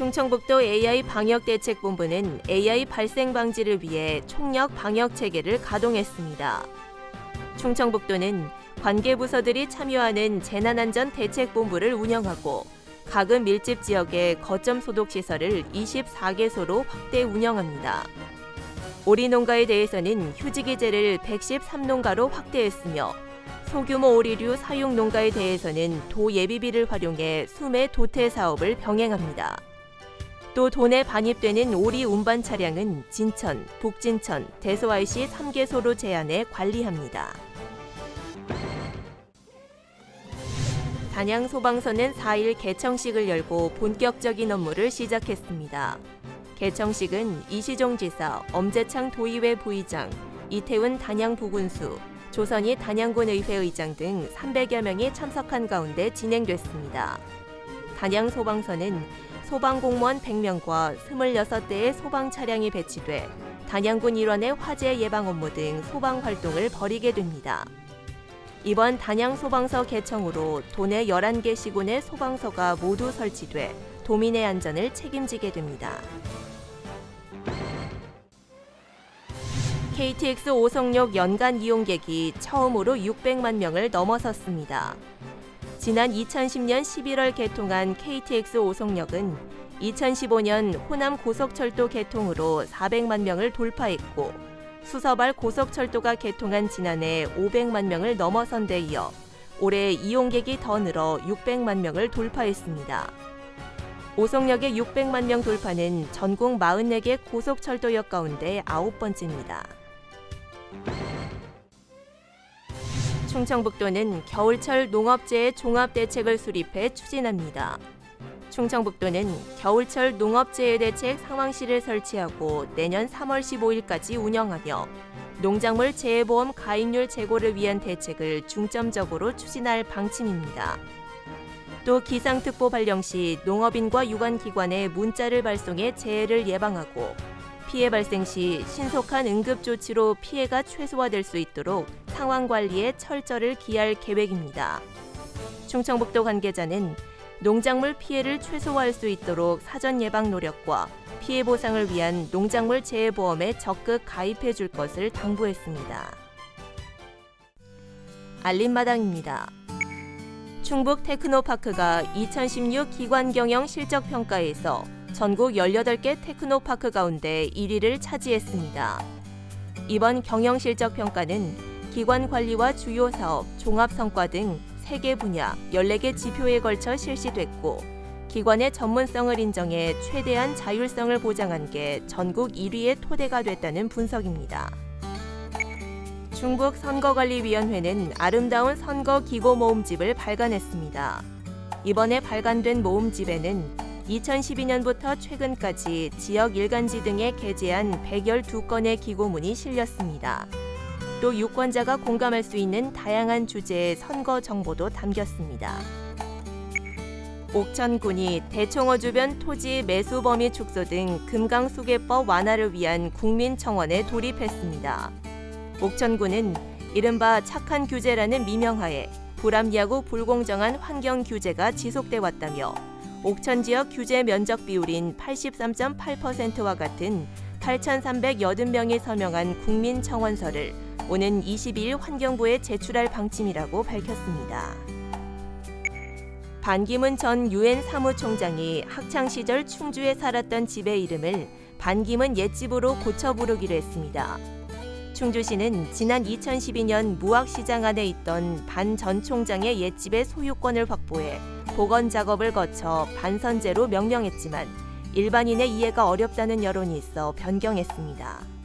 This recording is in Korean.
충청북도 AI 방역대책본부는 AI 발생 방지를 위해 총력 방역 체계를 가동했습니다. 충청북도는 관계 부서들이 참여하는 재난안전 대책본부를 운영하고 가금 밀집 지역의 거점 소독 시설을 24개소로 확대 운영합니다. 오리 농가에 대해서는 휴지기제를 113농가로 확대했으며 소규모 오리류 사육 농가에 대해서는 도 예비비를 활용해 수매 도태 사업을 병행합니다. 또 도내 반입되는 오리 운반 차량은 진천, 북진천, 대소IC 3개소로 제한해 관리합니다. 단양 소방서는 4일 개청식을 열고 본격적인 업무를 시작했습니다. 개청식은 이시종 지사, 엄재창 도의회 부의장, 이태훈 단양 부군수, 조선희 단양군 의회 의장 등 300여 명이 참석한 가운데 진행됐습니다. 단양 소방서는 소방 공무원 100명과 26대의 소방 차량이 배치돼 단양군 일원의 화재 예방 업무 등 소방 활동을 벌이게 됩니다. 이번 단양 소방서 개청으로 도내 11개 시군의 소방서가 모두 설치돼 도민의 안전을 책임지게 됩니다. KTX 오송역 연간 이용객이 처음으로 600만 명을 넘어섰습니다. 지난 2010년 11월 개통한 KTX 오송역은 2015년 호남 고속철도 개통으로 400만 명을 돌파했고 수서발 고속철도가 개통한 지난해 500만 명을 넘어선 데 이어 올해 이용객이 더 늘어 600만 명을 돌파했습니다. 오송역의 600만 명 돌파는 전국 44개 고속철도역 가운데 아홉 번째입니다. 충청북도는 겨울철 농업재해 종합대책을 수립해 추진합니다. 충청북도는 겨울철 농업재해 대책 상황실을 설치하고 내년 3월 15일까지 운영하며 농작물 재해보험 가입률 제고를 위한 대책을 중점적으로 추진할 방침입니다. 또 기상특보 발령 시 농업인과 유관기관에 문자를 발송해 재해를 예방하고 피해 발생 시 신속한 응급 조치로 피해가 최소화될 수 있도록 상황 관리에 철저를 기할 계획입니다. 충청북도 관계자는 농작물 피해를 최소화할 수 있도록 사전 예방 노력과 피해 보상을 위한 농작물 재해보험에 적극 가입해 줄 것을 당부했습니다. 알림마당입니다. 충북 테크노파크가 2016 기관경영 실적평가에서 전국 18개 테크노파크 가운데 1위를 차지했습니다. 이번 경영실적평가는 기관 관리와 주요 사업, 종합 성과 등 3개 분야 14개 지표에 걸쳐 실시됐고 기관의 전문성을 인정해 최대한 자율성을 보장한 게 전국 1위의 토대가 됐다는 분석입니다. 중국 선거관리위원회는 아름다운 선거 기고 모음집을 발간했습니다. 이번에 발간된 모음집에는 2012년부터 최근까지 지역 일간지 등에 게재한 112건의 기고문이 실렸습니다. 또 유권자가 공감할 수 있는 다양한 주제의 선거 정보도 담겼습니다. 옥천군이 대청호 주변 토지 매수 범위 축소 등 금강수계법 완화를 위한 국민청원에 돌입했습니다. 옥천군은 이른바 착한 규제라는 미명하에 불합리하고 불공정한 환경 규제가 지속돼 왔다며 옥천 지역 규제 면적 비율인 83.8%와 같은 8,380명이 서명한 국민청원서를 오는 22일 환경부에 제출할 방침이라고 밝혔습니다. 반기문 전 유엔 사무총장이 학창 시절 충주에 살았던 집의 이름을 반기문 옛집으로 고쳐 부르기로 했습니다. 충주시는 지난 2012년 무학시장 안에 있던 반 전 총장의 옛집의 소유권을 확보해 복원 작업을 거쳐 반선제로 명명했지만 일반인의 이해가 어렵다는 여론이 있어 변경했습니다.